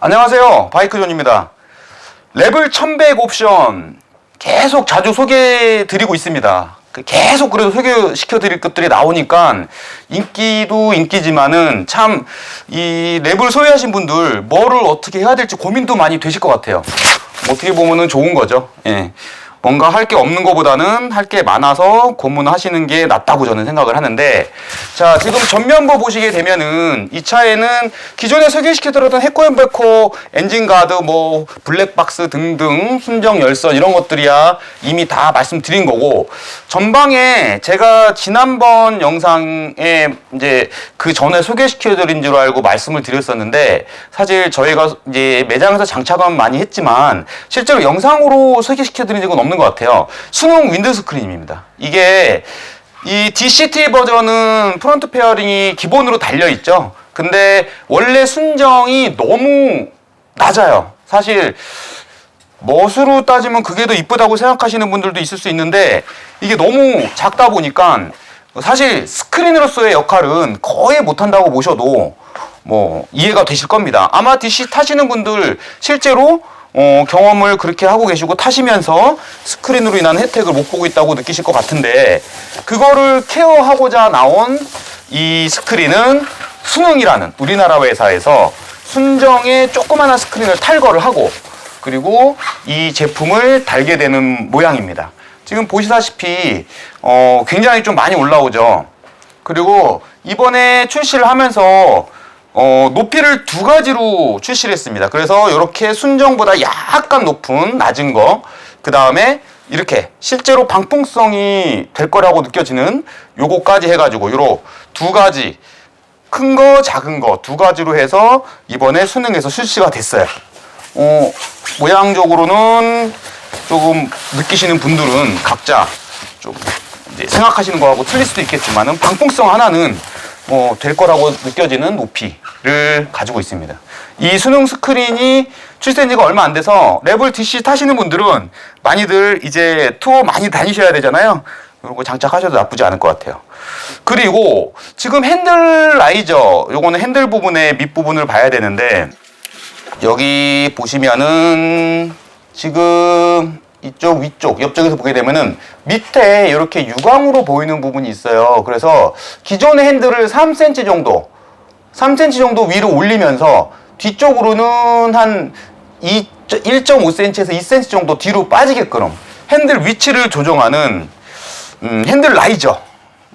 안녕하세요. 바이크존입니다. 레벨 1100 옵션 계속 자주 소개해 드리고 있습니다. 그 계속 그래도 소개시켜 드릴 것들이 나오니까 인기도 인기지만은 참 이 랩을 소유하신 분들 뭐를 어떻게 해야 될지 고민도 많이 되실 것 같아요. 어떻게 보면은 좋은 거죠. 예. 뭔가 할 게 없는 것보다는 할 게 많아서 고문하시는 게 낫다고 저는 생각을 하는데 자 지금 전면부 보시게 되면은 이 차에는 기존에 소개시켜드렸던 해코앤베코 엔진가드 뭐 블랙박스 등등 순정 열선 이런 것들이야 이미 다 말씀드린 거고 전방에 제가 지난번 영상에 이제 그 전에 소개시켜드린 줄 알고 말씀을 드렸었는데 사실 저희가 이제 매장에서 장착은 많이 했지만 실제로 영상으로 소개시켜드린 적은 없는 것 같아요. 수능 윈드 스크린입니다. 이게 이 DCT 버전은 프론트 페어링이 기본으로 달려 있죠. 근데 원래 순정이 너무 낮아요. 사실 멋으로 따지면 그게 더 이쁘다고 생각하시는 분들도 있을 수 있는데 이게 너무 작다 보니까 사실 스크린으로서의 역할은 거의 못한다고 보셔도 뭐 이해가 되실 겁니다. 아마 DC 타시는 분들 실제로 어, 경험을 그렇게 하고 계시고 타시면서 스크린으로 인한 혜택을 못 보고 있다고 느끼실 것 같은데 그거를 케어하고자 나온 이 스크린은 순응이라는 우리나라 회사에서 순정의 조그마한 스크린을 탈거를 하고 그리고 이 제품을 달게 되는 모양입니다. 지금 보시다시피 어, 굉장히 좀 많이 올라오죠. 그리고 이번에 출시를 하면서 어, 높이를 두 가지로 출시를 했습니다. 그래서 이렇게 순정보다 약간 높은 낮은 거, 그 다음에 이렇게 실제로 방풍성이 될 거라고 느껴지는 요거까지 해가지고 요로 두 가지 큰 거, 작은 거 두 가지로 해서 이번에 수능에서 출시가 됐어요. 어, 모양적으로는 조금 느끼시는 분들은 각자 좀 생각하시는 거하고 틀릴 수도 있겠지만은 방풍성 하나는 뭐될 거라고 느껴지는 높이를 가지고 있습니다. 이 수능 스크린이 출시된 지가 얼마 안 돼서 레벨 DC 타시는 분들은 많이들 이제 투어 많이 다니셔야 되잖아요. 이런 거 장착하셔도 나쁘지 않을 것 같아요. 그리고 지금 핸들 라이저, 요거는 핸들 부분의 밑 부분을 봐야 되는데 여기 보시면은 지금 이쪽 위쪽 옆쪽에서 보게 되면은 밑에 이렇게 유광으로 보이는 부분이 있어요. 그래서 기존의 핸들을 3cm 정도 3cm 정도 위로 올리면서 뒤쪽으로는 한 2, 1.5cm에서 2cm 정도 뒤로 빠지게끔 핸들 위치를 조정하는 음, 핸들 라이저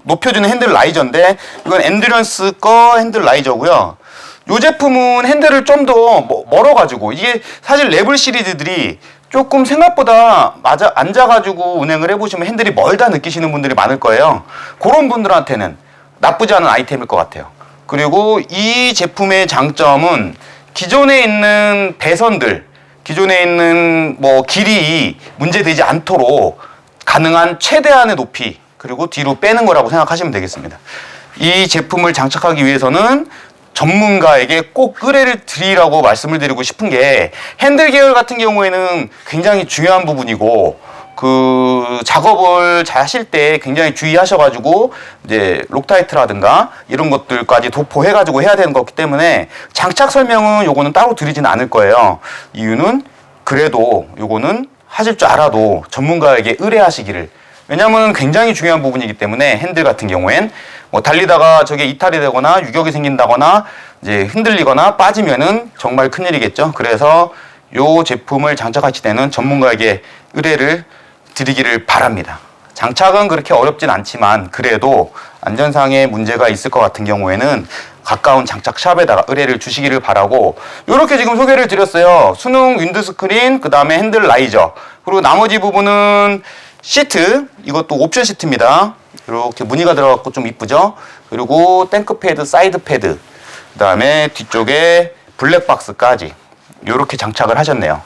높여주는 핸들 라이저인데 이건 엔드런스 거 핸들 라이저고요. 이 제품은 핸들을 좀 더 멀어가지고 이게 사실 레벨 시리즈들이 조금 생각보다 맞아 앉아가지고 운행을 해보시면 핸들이 멀다 느끼시는 분들이 많을 거예요. 그런 분들한테는 나쁘지 않은 아이템일 것 같아요. 그리고 이 제품의 장점은 기존에 있는 배선들, 기존에 있는 뭐 길이 문제되지 않도록 가능한 최대한의 높이 그리고 뒤로 빼는 거라고 생각하시면 되겠습니다. 이 제품을 장착하기 위해서는 전문가에게 꼭 의뢰를 드리라고 말씀을 드리고 싶은 게 핸들 계열 같은 경우에는 굉장히 중요한 부분이고 그 작업을 잘 하실 때 굉장히 주의하셔가지고 이제 록타이트라든가 이런 것들까지 도포해가지고 해야 되는 거기 때문에 장착 설명은 요거는 따로 드리지는 않을 거예요. 이유는 그래도 요거는 하실 줄 알아도 전문가에게 의뢰하시기를 왜냐하면 굉장히 중요한 부분이기 때문에 핸들 같은 경우엔 뭐 달리다가 저게 이탈이 되거나 유격이 생긴다거나 이제 흔들리거나 빠지면은 정말 큰일이겠죠. 그래서 요 제품을 장착하실 때는 전문가에게 의뢰를 드리기를 바랍니다. 장착은 그렇게 어렵진 않지만 그래도 안전상의 문제가 있을 것 같은 경우에는 가까운 장착 샵에다가 의뢰를 주시기를 바라고 이렇게 지금 소개를 드렸어요. 수능 윈드스크린, 그 다음에 핸들 라이저, 그리고 나머지 부분은 시트, 이것도 옵션 시트입니다. 이렇게 무늬가 들어갔고 좀 이쁘죠? 그리고 탱크 패드, 사이드 패드, 그 다음에 뒤쪽에 블랙박스까지 이렇게 장착을 하셨네요.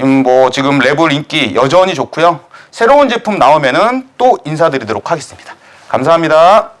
음, 뭐 지금 레벨 인기 여전히 좋고요. 새로운 제품 나오면은 또 인사드리도록 하겠습니다. 감사합니다.